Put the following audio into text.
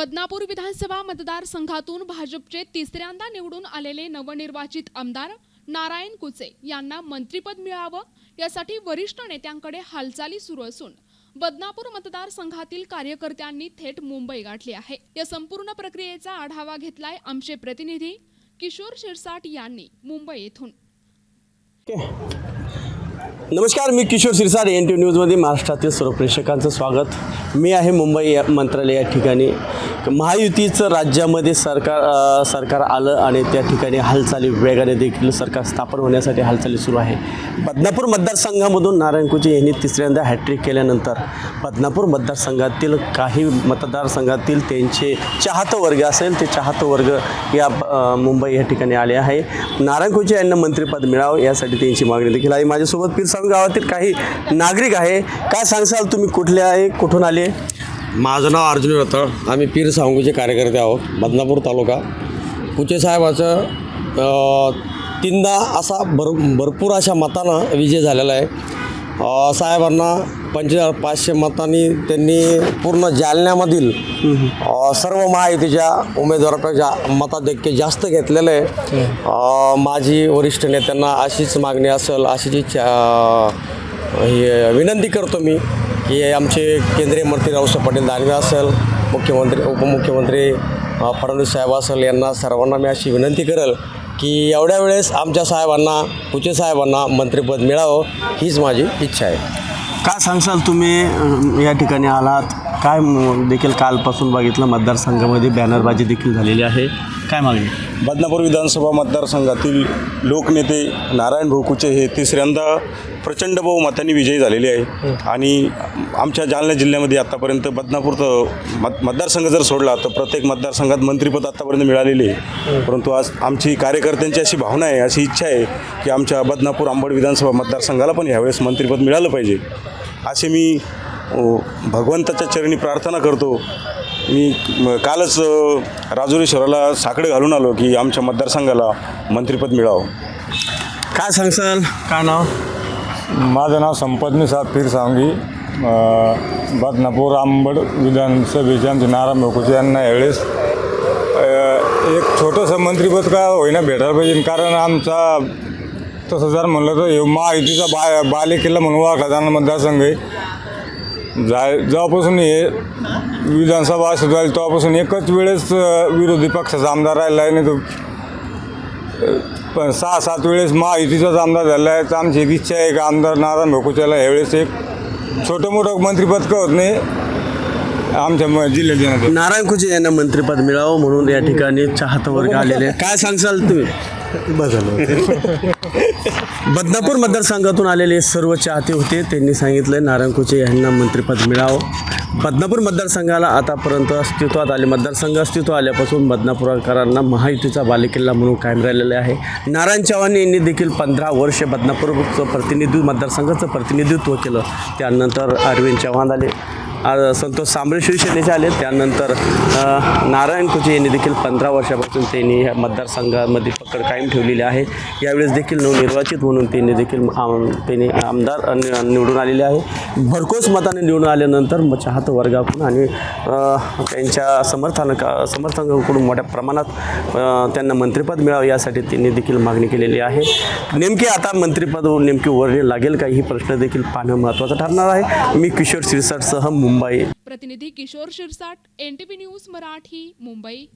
बदनापूर विधानसभा मतदारसंघातून भाजपचे तिसऱ्यांदा निवडून आलेले नवनिर्वाचित आमदार नारायण कुचे यांना मंत्रीपद मिळावं यासाठी वरिष्ठ नेत्यांकडे हालचाली सुरू असून बदनापूर मतदारसंघातील कार्यकर्त्यांनी थेट मुंबई गाठली आहे. या संपूर्ण प्रक्रियेचा आढावा घेतलाय आमचे प्रतिनिधी किशोर शिरसाट यांनी मुंबई येथून. नमस्कार मी किशोर सिरसाड एन टी न्यूजमध्ये महाराष्ट्रातील सर्व प्रेक्षकांचं स्वागत. मी आहे मुंबई या मंत्रालय या ठिकाणी. महायुतीचं राज्यामध्ये सरकार सरकार आलं आणि त्या ठिकाणी हालचाली वेगाने देखील सरकार स्थापन होण्यासाठी हालचाली सुरू आहे. बदनापूर मतदारसंघामधून नारायण कुचे यांनी तिसऱ्यांदा हॅट्रिक केल्यानंतर बदनापूर मतदारसंघातील काही मतदारसंघातील त्यांचे चाहत वर्ग असेल ते चाहत वर्ग या मुंबई या ठिकाणी आले आहे. नारायण कुचे यांना मंत्रिपद मिळावं यासाठी त्यांची मागणी देखील आहे. माझ्यासोबत पिरसावी गावातील काही नागरिक आहे. काय सांगसाल तुम्ही? कुठले आहे? कुठून आले? माझं नाव अर्जुन रथळ आम्ही पीर सांगूचे कार्यकर्ते आहोत बदनापूर तालुका. कुचे साहेबाचं तीनदा असा भर भरपूर अशा मतानं विजय झालेला आहे. साहेबांना पंचेचाळीस पाचशे मतांनी त्यांनी पूर्ण जालन्यामधील सर्व महायुतीच्या उमेदवारापेक्षा मताधिक्य जास्त घेतलेलं आहे. माझी वरिष्ठ नेत्यांना अशीच मागणी असेल अशीच हे विनंती करतो मी. हे आमचे केंद्रीय मंत्री रावसाहेब पाटील दानवे असेल मुख्यमंत्री उपमुख्यमंत्री फडणवीस साहेब असेल यांना सर्वांना मी अशी विनंती करेल की एवढ्या वेळेस आमच्या साहेबांना पुचे साहेबांना मंत्रिपद मिळावं हीच माझी इच्छा आहे. काय सांगसाल तुम्ही या ठिकाणी आलात? काय देखील कालपासून बघितलं मतदारसंघामध्ये बॅनरबाजी देखील झालेली आहे. काय मागणी? बदनापूर विधानसभा मतदारसंघातील लोकनेते नारायण भोकुचे हे तिसऱ्यांदा प्रचंड बहुमतांनी विजयी झालेले आहे. आणि आमच्या जालना जिल्ह्यामध्ये आत्तापर्यंत बदनापूर तर मत मतदारसंघ जर सोडला तर प्रत्येक मतदारसंघात मंत्रिपद आत्तापर्यंत मिळालेले आहे. परंतु आज आमची कार्यकर्त्यांची अशी भावना आहे अशी इच्छा आहे की आमच्या बदनापूर आंबड विधानसभा मतदारसंघाला पण ह्यावेळेस मंत्रिपद मिळालं पाहिजे. असे मी भगवंताच्या चरणी प्रार्थना करतो. मी कालच राजुरेश्वराला साकडे घालून आलो की आमच्या मतदारसंघाला मंत्रिपद मिळावं. काय सांगसाल काय नाव? माझं नाव संपत पीर सांगी. बदनापूर आंबड विधानसभेचे आमचे नारायण भोकुचे यांना यावेळेस एक छोटंसं मंत्रिपद का होईना भेटायला पाहिजे. कारण आमचा तसं जर म्हणलं तर महायुतीचा बा बालेकिल्ला म्हणून ओळखला जाणार मतदारसंघ आहे. जाय जेव्हापासून हे विधानसभा असं झाली तेव्हापासून एकच वेळेस विरोधी पक्षाचा आमदार राहिला आहे नाही तो पण सहा सात वेळेस महायुतीचाच आमदार झाला आहे. तर आमची एक इच्छा आहे का आमदार नारायण भोकुच्याला ह्यावेळेस एक छोटं मोठं मंत्रिपद कळत होत नाही. आमच्या म- जिल्ह्यात देण्यात नारायण खुजे यांना मंत्रिपद मिळावं म्हणून या ठिकाणी चाहत वर्ग आलेले काय सांगशाल तुम्ही? बदनापूर मतदारसंघातून आलेले सर्व चाहते होते. त्यांनी सांगितलं नारायण कुचे यांना मंत्रिपद मिळावं. बदनापूर मतदारसंघाला आतापर्यंत अस्तित्वात आले. मतदारसंघ अस्तित्व आल्यापासून बदनापूरकरांना महायुतीचा बालेकिल्ला म्हणून कायम राहिलेला आहे. नारायण चव्हाण यांनी देखील पंधरा वर्ष बदनापूरचं प्रतिनिधित्व मतदारसंघाचं प्रतिनिधित्व केलं. त्यानंतर अरविंद चव्हाण आले. आज संतोष सांबळे शिवसेनेचे आले त्यानंतर नारायण कुचे यांनी देखील पंधरा वर्षापासून त्यांनी ह्या मतदारसंघामध्ये पकड कायम ठेवलेली आहे. यावेळेस देखील नवनिर्वाचित म्हणून त्यांनी देखील आम- त्यांनी आमदार नि- निवडून आलेले आहे. भरघोस मताने निवडून आल्यानंतर मग चाहत वर्गाकडून आणि त्यांच्या समर्थानका समर्थकांकडून मोठ्या प्रमाणात त्यांना मंत्रिपद मिळावं यासाठी त्यांनी देखील मागणी केलेली आहे. नेमके आता मंत्रिपद नेमके वर्णी लागेल का ही प्रश्न देखील पाहणं महत्त्वाचं ठरणार आहे. मी किशोर सिरसटसह मुंबई प्रतिनिधी किशोर शिरसाट एनटीपी न्यूज मराठी मुंबई.